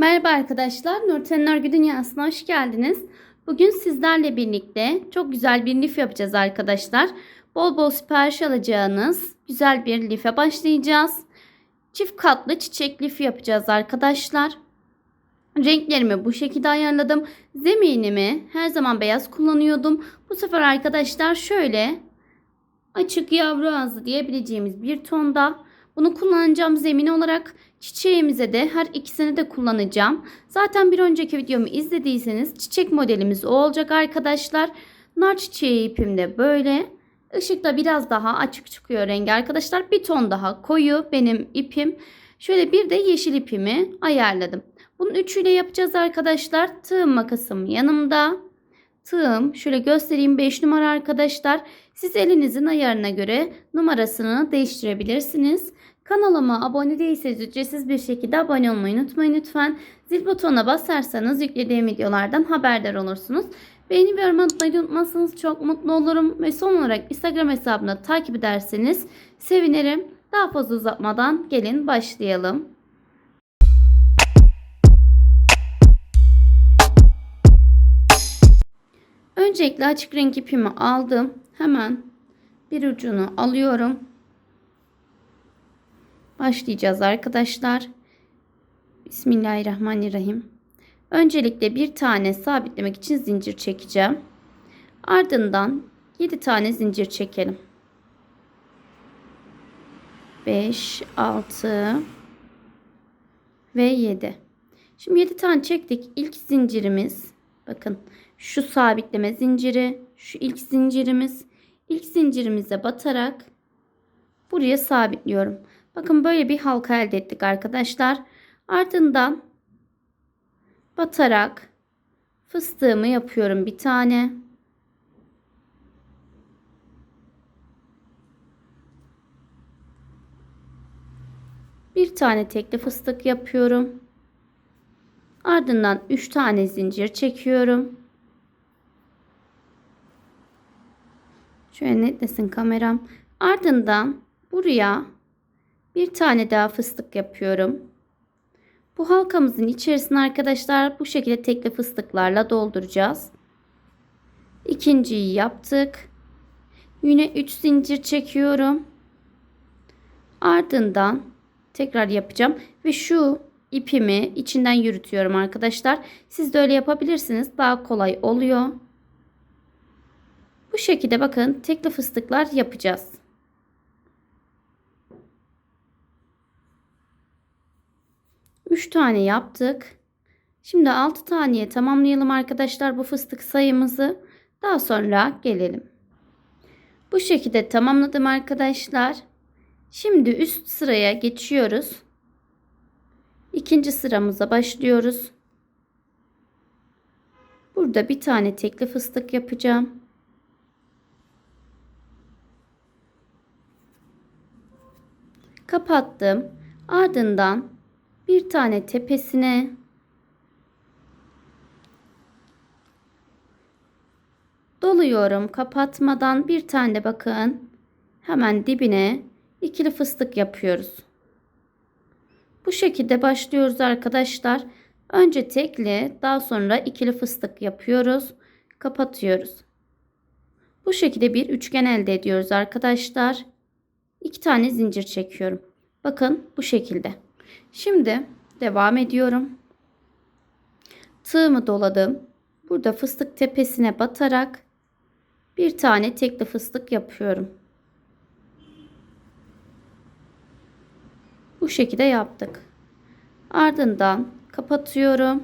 Merhaba arkadaşlar, Nurten Örgü Dünyası'na hoş geldiniz. Bugün sizlerle birlikte çok güzel bir lif yapacağız arkadaşlar. Bol bol sipariş alacağınız güzel bir life başlayacağız. Çift katlı çiçek lifi yapacağız arkadaşlar. Renklerimi bu şekilde ayarladım. Zeminimi her zaman beyaz kullanıyordum. Bu sefer arkadaşlar şöyle açık yavru ağzı diyebileceğimiz bir tonda. Bunu kullanacağım zemin olarak çiçeğimize de her ikisini de kullanacağım. Zaten bir önceki videomu izlediyseniz çiçek modelimiz o olacak arkadaşlar. Nar çiçeği ipim de böyle. Işıkta biraz daha açık çıkıyor rengi arkadaşlar. Bir ton daha koyu benim ipim. Şöyle bir de yeşil ipimi ayarladım. Bunun üçüyle yapacağız arkadaşlar. Tığım makasım yanımda. Tığım şöyle göstereyim 5 numara arkadaşlar. Siz elinizin ayarına göre numarasını değiştirebilirsiniz. Kanalıma abone değilseniz ücretsiz bir şekilde abone olmayı unutmayın lütfen. Zil butonuna basarsanız yüklediğim videolardan haberdar olursunuz. Beğeni ve yorum atmayı unutmazsanız çok mutlu olurum. Ve son olarak Instagram hesabını takip ederseniz sevinirim. Daha fazla uzatmadan gelin başlayalım. Öncelikle açık renk ipimi aldım. Hemen bir ucunu alıyorum. Başlayacağız arkadaşlar. Bismillahirrahmanirrahim. Öncelikle bir tane sabitlemek için zincir çekeceğim. Ardından 7 tane zincir çekelim. 5, 6 ve 7. Şimdi 7 tane çektik. İlk zincirimiz bakın şu sabitleme zinciri, şu ilk zincirimiz. İlk zincirimize batarak buraya sabitliyorum. Bakın böyle bir halka elde ettik arkadaşlar. Ardından batarak fıstığımı yapıyorum bir tane. Bir tane tekli fıstık yapıyorum. Ardından 3 tane zincir çekiyorum. Şöyle netlesin kameram. Ardından buraya bir tane daha fıstık yapıyorum. Bu halkamızın içerisine arkadaşlar bu şekilde tekli fıstıklarla dolduracağız. İkinciyi yaptık. Yine 3 zincir çekiyorum. Ardından tekrar yapacağım ve şu ipimi içinden yürütüyorum arkadaşlar. Siz de öyle yapabilirsiniz. Daha kolay oluyor. Bu şekilde bakın tekli fıstıklar yapacağız. Üç tane yaptık. Şimdi altı taneye tamamlayalım arkadaşlar bu fıstık sayımızı. Daha sonra gelelim. Bu şekilde tamamladım arkadaşlar. Şimdi üst sıraya geçiyoruz. İkinci sıramıza başlıyoruz. Burada bir tane tekli fıstık yapacağım. Kapattım. Ardından bir tane tepesine doluyorum. Kapatmadan bir tane de bakın hemen dibine ikili fıstık yapıyoruz. Bu şekilde başlıyoruz arkadaşlar. Önce tekli daha sonra ikili fıstık yapıyoruz. Kapatıyoruz. Bu şekilde bir üçgen elde ediyoruz arkadaşlar. İki tane zincir çekiyorum. Bakın bu şekilde. Şimdi devam ediyorum. Tığımı doladım. Burada fıstık tepesine batarak bir tane tekli fıstık yapıyorum. Bu şekilde yaptık. Ardından kapatıyorum.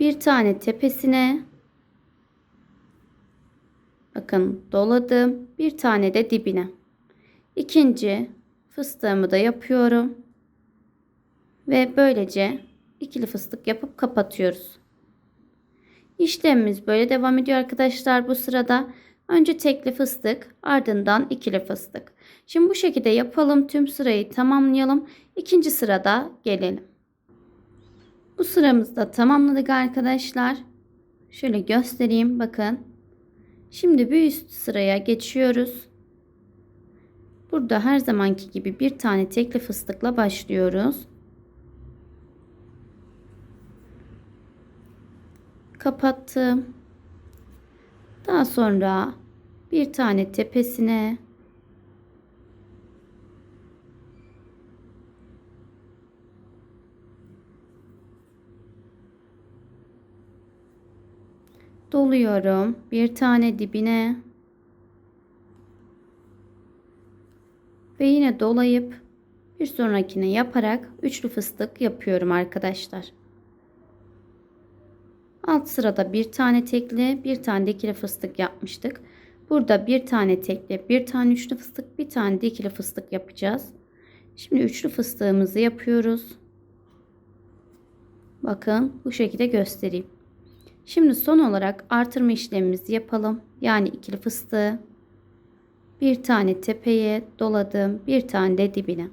Bir tane tepesine bakın doladım. Bir tane de dibine. İkinci fıstığımı da yapıyorum. Ve böylece ikili fıstık yapıp kapatıyoruz. İşlemimiz böyle devam ediyor arkadaşlar bu sırada. Önce tekli fıstık ardından ikili fıstık. Şimdi bu şekilde yapalım. Tüm sırayı tamamlayalım. İkinci sırada gelelim. Bu sıramızda tamamladık arkadaşlar. Şöyle göstereyim bakın. Şimdi bir üst sıraya geçiyoruz. Burada her zamanki gibi bir tane tekli fıstıkla başlıyoruz. Kapattım. Daha sonra bir tane tepesine doluyorum. Bir tane dibine ve yine dolayıp bir sonrakine yaparak üçlü fıstık yapıyorum arkadaşlar. Alt sırada bir tane tekli, bir tane de ikili fıstık yapmıştık. Burada bir tane tekli, bir tane üçlü fıstık, bir tane de ikili fıstık yapacağız. Şimdi üçlü fıstığımızı yapıyoruz. Bakın bu şekilde göstereyim. Şimdi son olarak artırma işlemimizi yapalım. Yani ikili fıstığı bir tane tepeye doladım, bir tane de dibine.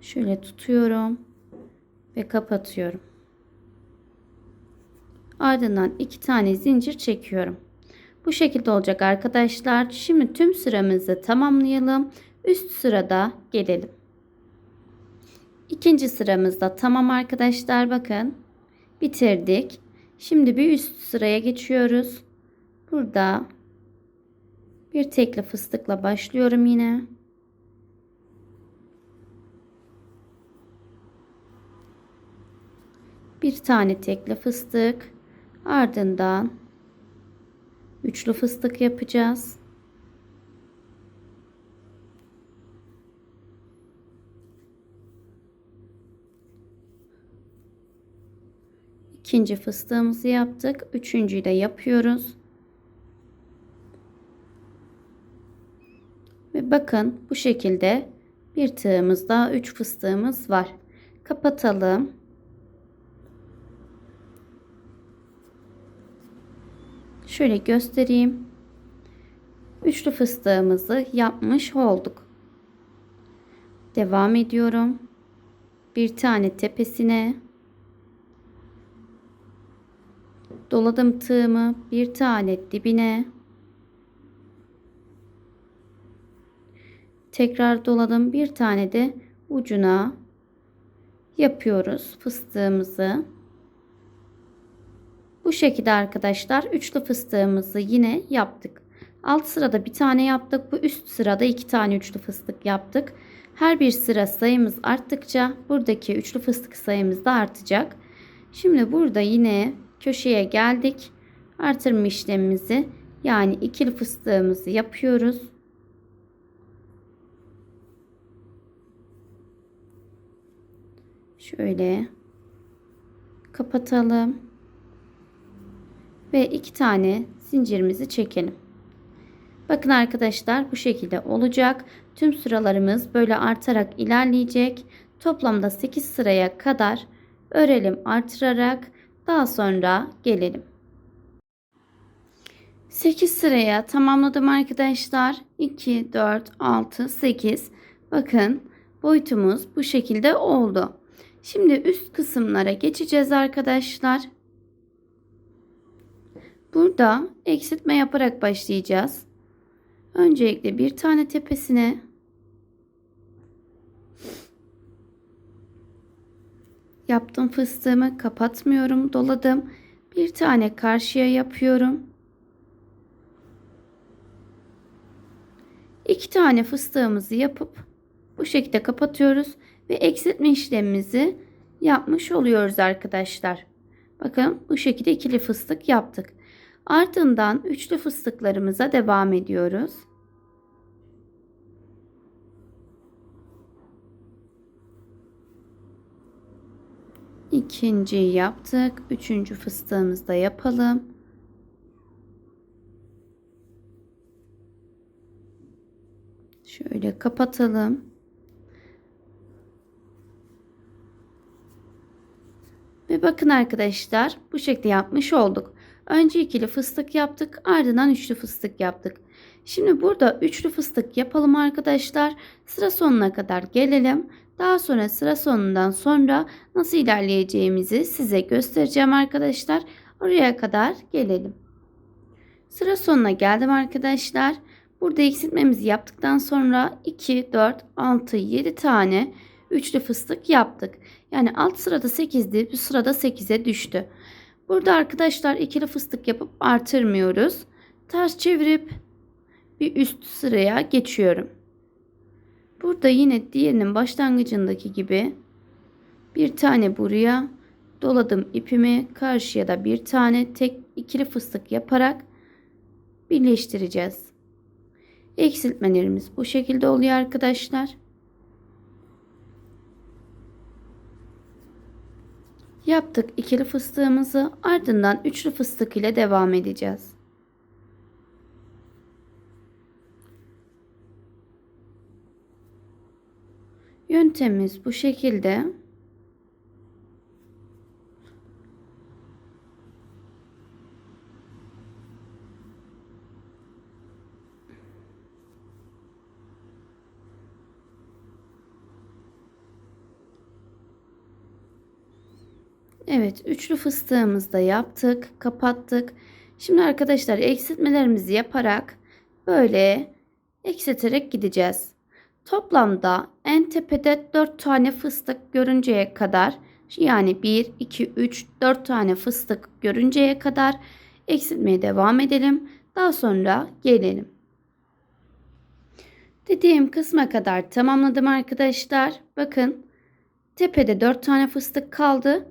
Şöyle tutuyorum ve kapatıyorum. Ardından iki tane zincir çekiyorum. Bu şekilde olacak arkadaşlar. Şimdi tüm sıramızı tamamlayalım. Üst sırada gelelim. İkinci sıramızda tamam arkadaşlar bakın. Bitirdik. Şimdi bir üst sıraya geçiyoruz. Burada bir tekli fıstıkla başlıyorum yine. Bir tane tekli fıstık. Ardından üçlü fıstık yapacağız. İkinci fıstığımızı yaptık. Üçüncüyü de yapıyoruz. Ve bakın bu şekilde bir tığımızda üç fıstığımız var. Kapatalım. Şöyle göstereyim. Üçlü fıstığımızı yapmış olduk. Devam ediyorum. Bir tane tepesine doladım tığımı bir tane dibine. Tekrar doladım bir tane de ucuna. Yapıyoruz fıstığımızı. Bu şekilde arkadaşlar üçlü fıstığımızı yine yaptık. Alt sırada bir tane yaptık bu üst sırada iki tane üçlü fıstık yaptık. Her bir sıra sayımız arttıkça buradaki üçlü fıstık sayımız da artacak. Şimdi burada yine köşeye geldik. Artırma işlemimizi yani ikili fıstığımızı yapıyoruz. Şöyle kapatalım. Ve iki tane zincirimizi çekelim. Bakın arkadaşlar bu şekilde olacak. Tüm sıralarımız böyle artarak ilerleyecek. Toplamda 8 sıraya kadar örelim artırarak daha sonra gelelim. 8 sıraya tamamladım arkadaşlar. 2, 4, 6, 8. Bakın boyutumuz bu şekilde oldu. Şimdi üst kısımlara geçeceğiz arkadaşlar. Burada eksiltme yaparak başlayacağız. Öncelikle bir tane tepesine Yaptım fıstığımı kapatmıyorum doladım. Bir tane karşıya yapıyorum. İki tane fıstığımızı yapıp bu şekilde kapatıyoruz ve eksiltme işlemimizi yapmış oluyoruz arkadaşlar. Bakın bu şekilde ikili fıstık yaptık. Ardından üçlü fıstıklarımıza devam ediyoruz. İkinciyi yaptık. Üçüncü fıstığımızı da yapalım. Şöyle kapatalım. Ve bakın arkadaşlar bu şekilde yapmış olduk. Önce ikili fıstık yaptık ardından üçlü fıstık yaptık. Şimdi burada üçlü fıstık yapalım arkadaşlar. Sıra sonuna kadar gelelim. Daha sonra sıra sonundan sonra nasıl ilerleyeceğimizi size göstereceğim arkadaşlar. Oraya kadar gelelim. Sıra sonuna geldim arkadaşlar. Burada eksiltmemizi yaptıktan sonra 2, 4, 6, 7 tane üçlü fıstık yaptık. Yani alt sırada 8'di bu sırada 8'e düştü. Burada arkadaşlar ikili fıstık yapıp artırmıyoruz. Ters çevirip bir üst sıraya geçiyorum. Burada yine diğerinin başlangıcındaki gibi bir tane buraya doladım ipimi karşıya da bir tane tek ikili fıstık yaparak birleştireceğiz. Eksiltmelerimiz bu şekilde oluyor arkadaşlar. Yaptık ikili fıstığımızı ardından üçlü fıstık ile devam edeceğiz. Yöntemimiz bu şekilde. Evet, üçlü fıstığımızı da yaptık, kapattık. Şimdi arkadaşlar eksiltmelerimizi yaparak böyle eksilterek gideceğiz. Toplamda en tepede 4 tane fıstık görünceye kadar yani 1, 2, 3, 4 tane fıstık görünceye kadar eksiltmeye devam edelim. Daha sonra gelelim. Dediğim kısma kadar tamamladım arkadaşlar. Bakın tepede 4 tane fıstık kaldı.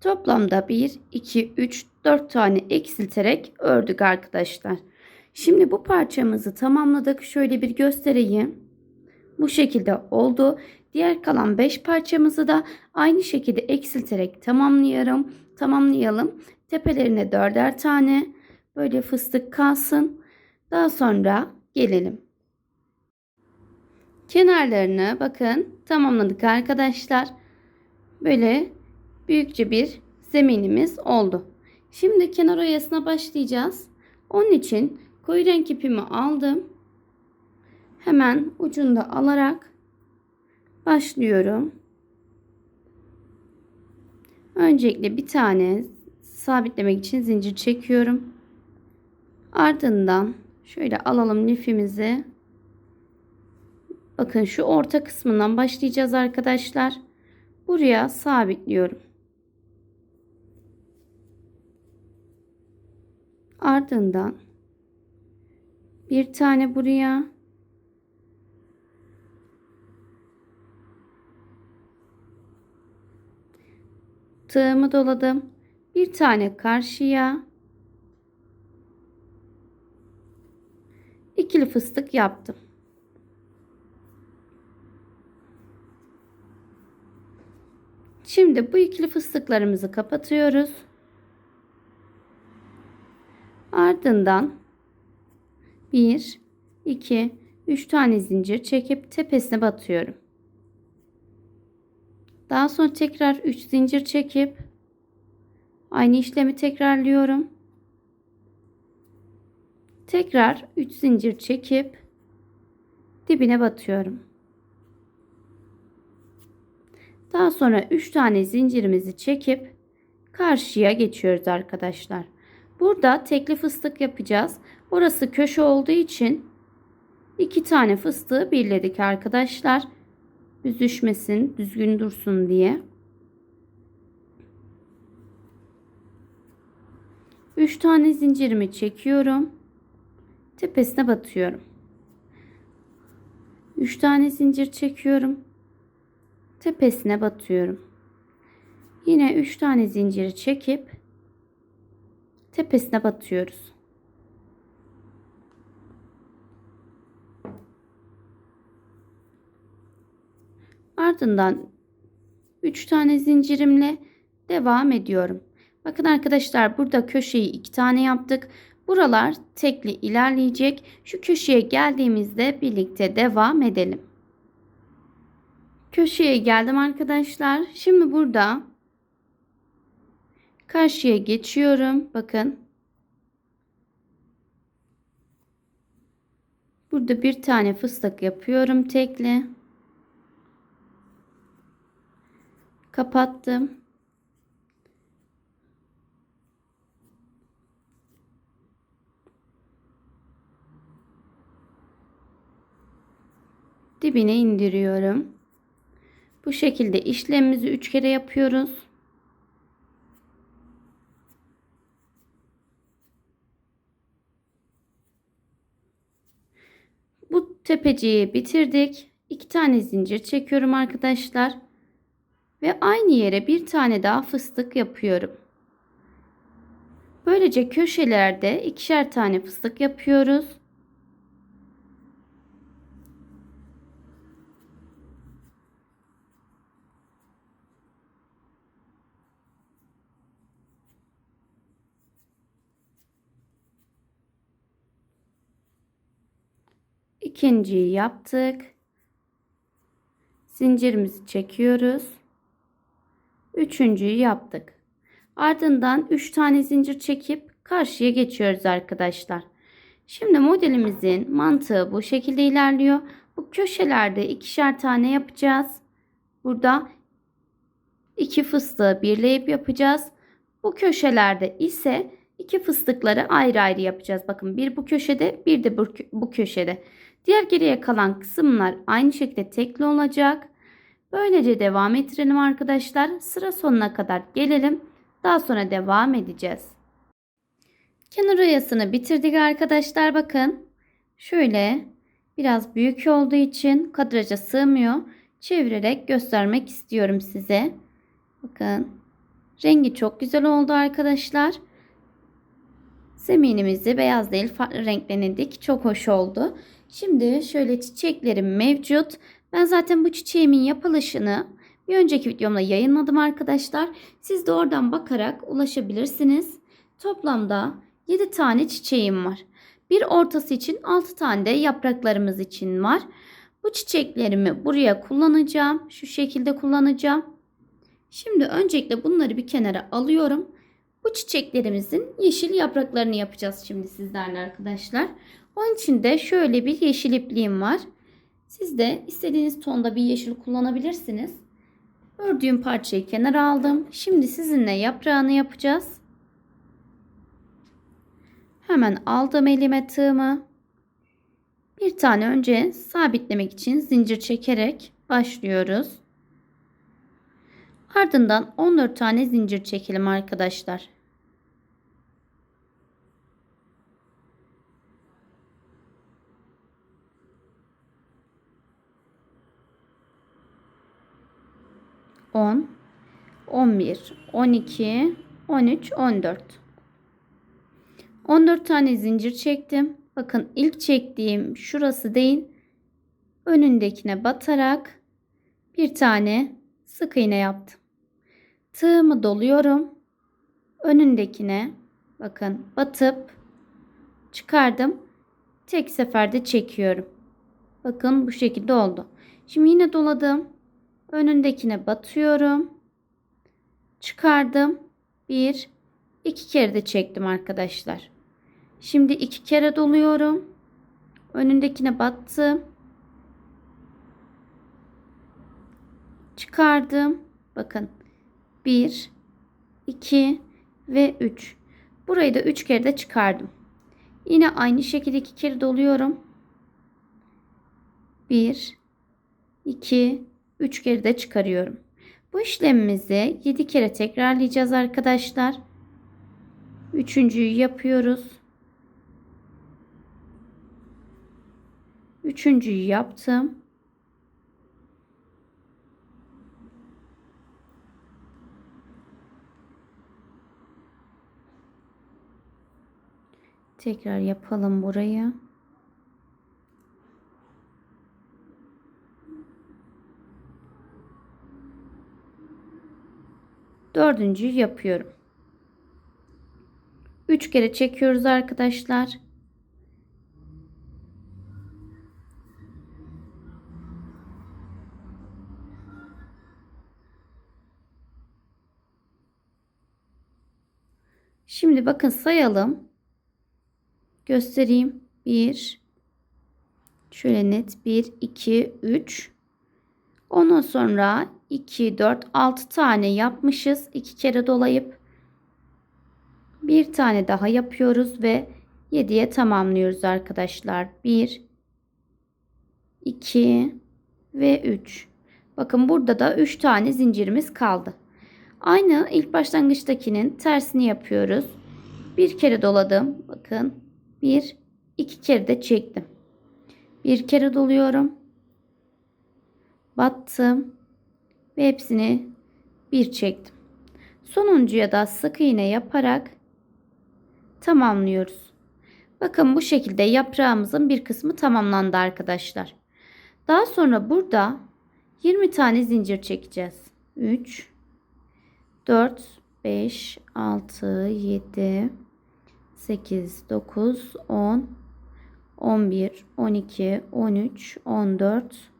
Toplamda 1, 2, 3, 4 tane eksilterek ördük arkadaşlar. Şimdi bu parçamızı tamamladık. Şöyle bir göstereyim. Bu şekilde oldu. Diğer kalan 5 parçamızı da aynı şekilde eksilterek tamamlayalım. Tamamlayalım. Tepelerine 4'er tane böyle fıstık kalsın. Daha sonra gelelim. Kenarlarını bakın tamamladık arkadaşlar. Böyle büyükçe bir zeminimiz oldu. Şimdi kenar oyasına başlayacağız. Onun için koyu renk ipimi aldım. Hemen ucunda alarak başlıyorum. Öncelikle bir tane sabitlemek için zincir çekiyorum. Ardından şöyle alalım lifimizi. Bakın şu orta kısmından başlayacağız arkadaşlar. Buraya sabitliyorum. Ardından bir tane buraya tığımı doladım. Bir tane karşıya ikili fıstık yaptım. Şimdi bu ikili fıstıklarımızı kapatıyoruz. Ardından 1, 2, 3 tane zincir çekip tepesine batıyorum. Daha sonra tekrar 3 zincir çekip aynı işlemi tekrarlıyorum. Tekrar 3 zincir çekip dibine batıyorum. Daha sonra 3 tane zincirimizi çekip karşıya geçiyoruz arkadaşlar. Burada tekli fıstık yapacağız. Orası köşe olduğu için iki tane fıstığı birledik arkadaşlar. Büzüşmesin, düzgün dursun diye. 3 tane zincirimi çekiyorum. Tepesine batıyorum. 3 tane zincir çekiyorum. Tepesine batıyorum. Yine 3 tane zinciri çekip tepesine batıyoruz. Ardından 3 tane zincirimle devam ediyorum. Bakın arkadaşlar burada köşeyi 2 tane yaptık. Buralar tekli ilerleyecek. Şu köşeye geldiğimizde birlikte devam edelim. Köşeye geldim arkadaşlar. Şimdi burada Karşıya geçiyorum. Bakın. Burada bir tane fıstık yapıyorum tekli. Kapattım. Dibine indiriyorum. Bu şekilde işlemimizi 3 kere yapıyoruz. Bu tepeciyi bitirdik. 2 tane zincir çekiyorum arkadaşlar. Ve aynı yere bir tane daha fıstık yapıyorum. Böylece köşelerde ikişer tane fıstık yapıyoruz. İkinciyi yaptık. Zincirimizi çekiyoruz. Üçüncüyü yaptık. Ardından 3 tane zincir çekip karşıya geçiyoruz arkadaşlar. Şimdi modelimizin mantığı bu şekilde ilerliyor. Bu köşelerde ikişer tane yapacağız. Burada iki fıstığı birleyip yapacağız. Bu köşelerde ise iki fıstıkları ayrı ayrı yapacağız. Bakın bir bu köşede bir de bu köşede. Diğer geriye kalan kısımlar aynı şekilde tekli olacak. Böylece devam ettirelim arkadaşlar. Sıra sonuna kadar gelelim. Daha sonra devam edeceğiz. Kenar oyasını bitirdik arkadaşlar. Bakın şöyle biraz büyük olduğu için kadraja sığmıyor. Çevirerek göstermek istiyorum size. Bakın rengi çok güzel oldu arkadaşlar. Zeminimizi beyaz değil farklı renklenirdik. Çok hoş oldu. Şimdi şöyle çiçeklerim mevcut. Ben zaten bu çiçeğimin yapılışını bir önceki videomda yayınladım arkadaşlar. Siz de oradan bakarak ulaşabilirsiniz. Toplamda 7 tane çiçeğim var. Bir ortası için 6 tane de yapraklarımız için var. Bu çiçeklerimi buraya kullanacağım. Şu şekilde kullanacağım. Şimdi öncelikle bunları bir kenara alıyorum. Bu çiçeklerimizin yeşil yapraklarını yapacağız şimdi sizlerle arkadaşlar. Onun için de şöyle bir yeşil ipliğim var. Siz de istediğiniz tonda bir yeşil kullanabilirsiniz. Ördüğüm parçayı kenara aldım. Şimdi sizinle yaprağını yapacağız. Hemen aldım elime tığımı. Bir tane önce sabitlemek için zincir çekerek başlıyoruz. Ardından 14 tane zincir çekelim arkadaşlar. 10, 11, 12, 13, 14. 14 tane zincir çektim. Bakın ilk çektiğim şurası değil. Önündekine batarak bir tane sık iğne yaptım. Tığımı doluyorum. Önündekine bakın batıp çıkardım. Tek seferde çekiyorum. Bakın bu şekilde oldu. Şimdi yine doladım. Önündekine batıyorum. Çıkardım. Bir, iki kere de çektim arkadaşlar. Şimdi iki kere doluyorum. Önündekine battım. Çıkardım. Bakın. Bir, iki ve üç. Burayı da üç kere de çıkardım. Yine aynı şekilde iki kere doluyorum. Bir, iki 3 kere de çıkarıyorum. Bu işlemimizi 7 kere tekrarlayacağız arkadaşlar. Üçüncüyü yapıyoruz. Üçüncüyü yaptım. Tekrar yapalım burayı. Dördüncüyü yapıyorum. Üç kere çekiyoruz arkadaşlar. Şimdi bakın sayalım. Göstereyim. 1 Şöyle net 1 2 3 Ondan sonra 2, 4, 6 tane yapmışız. 2 kere dolayıp bir tane daha yapıyoruz ve 7'ye tamamlıyoruz arkadaşlar. 1, 2 ve 3. Bakın burada da 3 tane zincirimiz kaldı. Aynı ilk başlangıçtakinin tersini yapıyoruz. Bir kere doladım. Bakın. Bir, iki kere de çektim. Bir kere doluyorum. Battım. Ve hepsini bir çektim. Sonuncuya da sık iğne yaparak tamamlıyoruz. Bakın bu şekilde yaprağımızın bir kısmı tamamlandı arkadaşlar. Daha sonra burada 20 tane zincir çekeceğiz. 3 4 5 6 7 8 9 10 11 12 13 14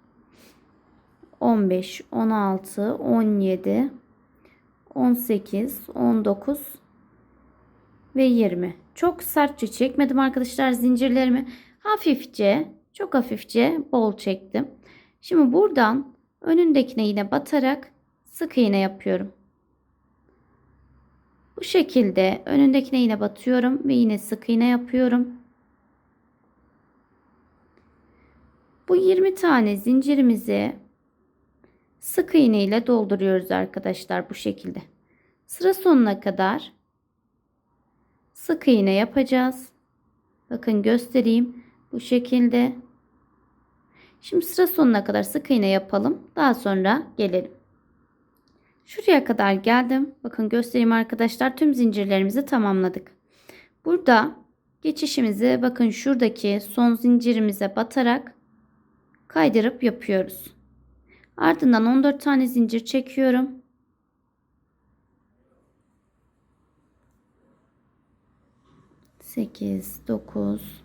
15 16 17 18 19 ve 20. Çok sertçe çekmedim arkadaşlar zincirlerimi. Hafifçe, çok hafifçe bol çektim. Şimdi buradan önündekine yine batarak sık iğne yapıyorum. Bu şekilde önündekine yine batıyorum ve yine sık iğne yapıyorum. Bu 20 tane zincirimizi sık iğne ile dolduruyoruz arkadaşlar bu şekilde. Sıra sonuna kadar sık iğne yapacağız. Bakın göstereyim. Bu şekilde. Şimdi sıra sonuna kadar sık iğne yapalım. Daha sonra gelelim. Şuraya kadar geldim. Bakın göstereyim arkadaşlar. Tüm zincirlerimizi tamamladık. Burada geçişimizi bakın şuradaki son zincirimize batarak kaydırıp yapıyoruz. Ardından 14 tane zincir çekiyorum. Sekiz, dokuz,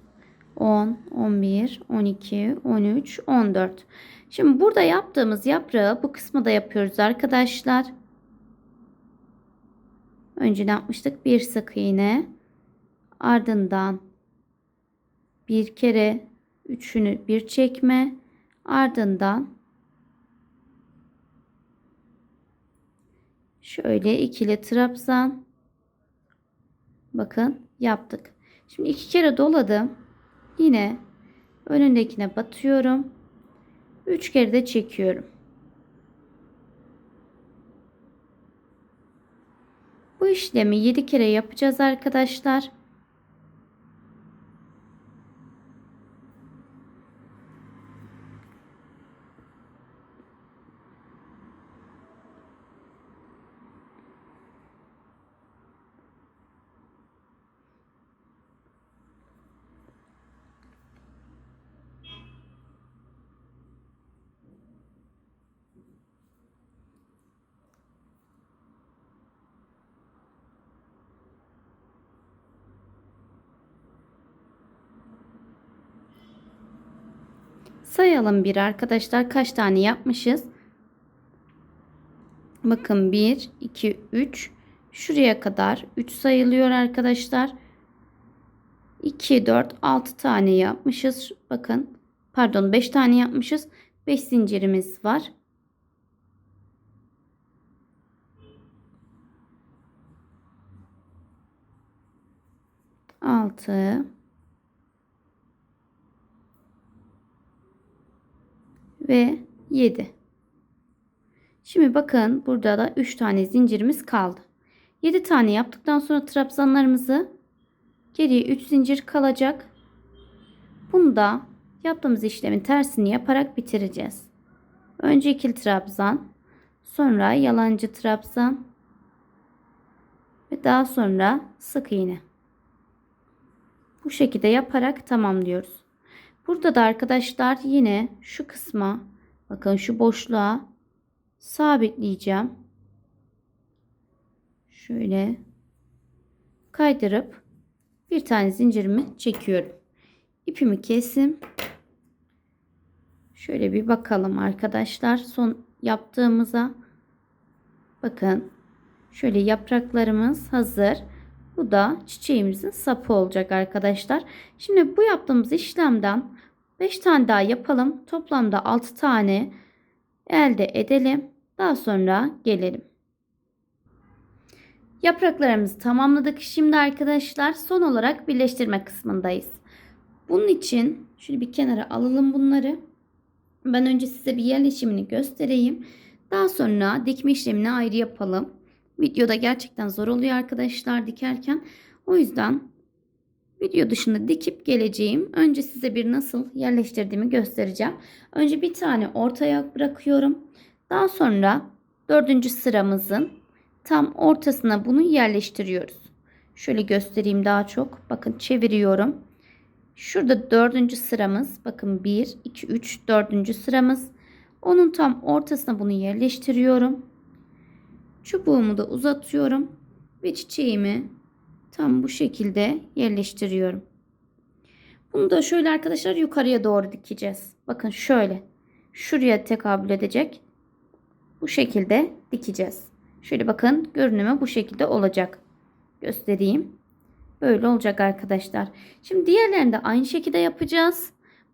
on, on bir, on iki, on üç, on dört. Şimdi burada yaptığımız yaprağı bu kısmı da yapıyoruz arkadaşlar. Önce ne yapmıştık? Bir sık iğne. Ardından bir kere üçünü bir çekme. Ardından Şöyle ikili trabzan. Bakın yaptık. Şimdi iki kere doladım. Yine önündekine batıyorum. Üç kere de çekiyorum. Bu işlemi 7 kere yapacağız arkadaşlar. Sayalım bir arkadaşlar kaç tane yapmışız. Bakın 1, 2, 3. Şuraya kadar 3 sayılıyor arkadaşlar. 2, 4, 6 tane yapmışız. Bakın pardon 5 tane yapmışız. 5 zincirimiz var. Altı. Ve 7. Şimdi bakın burada da 3 tane zincirimiz kaldı. 7 tane yaptıktan sonra trabzanlarımızı geriye 3 zincir kalacak. Bunu da yaptığımız işlemin tersini yaparak bitireceğiz. Önce ikili trabzan, sonra yalancı trabzan ve daha sonra sık iğne. Bu şekilde yaparak tamamlıyoruz. Burada da arkadaşlar yine şu kısma bakın şu boşluğa sabitleyeceğim. Şöyle kaydırıp bir tane zincirimi çekiyorum. İpimi kesim. Şöyle bir bakalım arkadaşlar son yaptığımıza. Bakın şöyle yapraklarımız hazır. Bu da çiçeğimizin sapı olacak arkadaşlar. Şimdi bu yaptığımız işlemden 5 tane daha yapalım. Toplamda 6 tane elde edelim. Daha sonra gelelim. Yapraklarımızı tamamladık. Şimdi arkadaşlar son olarak birleştirme kısmındayız. Bunun için şöyle bir kenara alalım bunları. Ben önce size bir yerleşimini göstereyim. Daha sonra dikme işlemini ayrı yapalım. Videoda gerçekten zor oluyor arkadaşlar dikerken. O yüzden video dışında dikip geleceğim. Önce size bir nasıl yerleştirdiğimi göstereceğim. Önce bir tane ortaya bırakıyorum. Daha sonra dördüncü sıramızın tam ortasına bunu yerleştiriyoruz. Şöyle göstereyim daha çok. Bakın çeviriyorum. Şurada dördüncü sıramız. Bakın 1, 2, 3 dördüncü sıramız. Onun tam ortasına bunu yerleştiriyorum. Çubuğumu da uzatıyorum. Ve çiçeğimi tam bu şekilde yerleştiriyorum. Bunu da şöyle arkadaşlar yukarıya doğru dikeceğiz. Bakın şöyle. Şuraya tekabül edecek. Bu şekilde dikeceğiz. Şöyle bakın görünümü bu şekilde olacak. Göstereyim. Böyle olacak arkadaşlar. Şimdi diğerlerini de aynı şekilde yapacağız.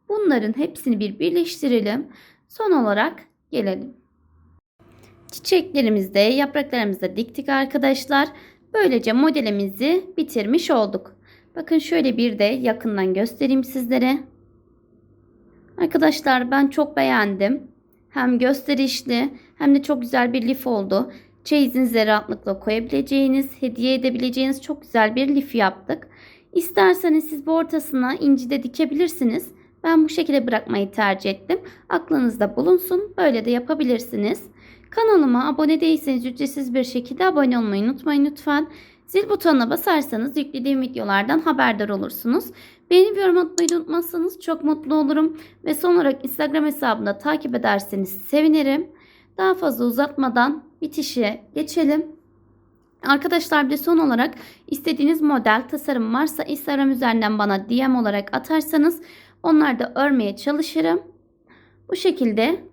Bunların hepsini bir birleştirelim. Son olarak gelelim. Çiçeklerimizi de yapraklarımızı da diktik arkadaşlar. Böylece modelimizi bitirmiş olduk. Bakın şöyle bir de yakından göstereyim sizlere. Arkadaşlar ben çok beğendim. Hem gösterişli hem de çok güzel bir lif oldu. Çeyizinize rahatlıkla koyabileceğiniz, hediye edebileceğiniz çok güzel bir lif yaptık. İsterseniz siz bu ortasına inci de dikebilirsiniz. Ben bu şekilde bırakmayı tercih ettim. Aklınızda bulunsun. Böyle de yapabilirsiniz. Kanalıma abone değilseniz ücretsiz bir şekilde abone olmayı unutmayın lütfen. Zil butonuna basarsanız yüklediğim videolardan haberdar olursunuz. Beğeni ve yorum atmayı unutmazsanız çok mutlu olurum. Ve son olarak Instagram hesabında takip ederseniz sevinirim. Daha fazla uzatmadan bitişe geçelim. Arkadaşlar bir de son olarak istediğiniz model tasarım varsa Instagram üzerinden bana DM olarak atarsanız onları da örmeye çalışırım. Bu şekilde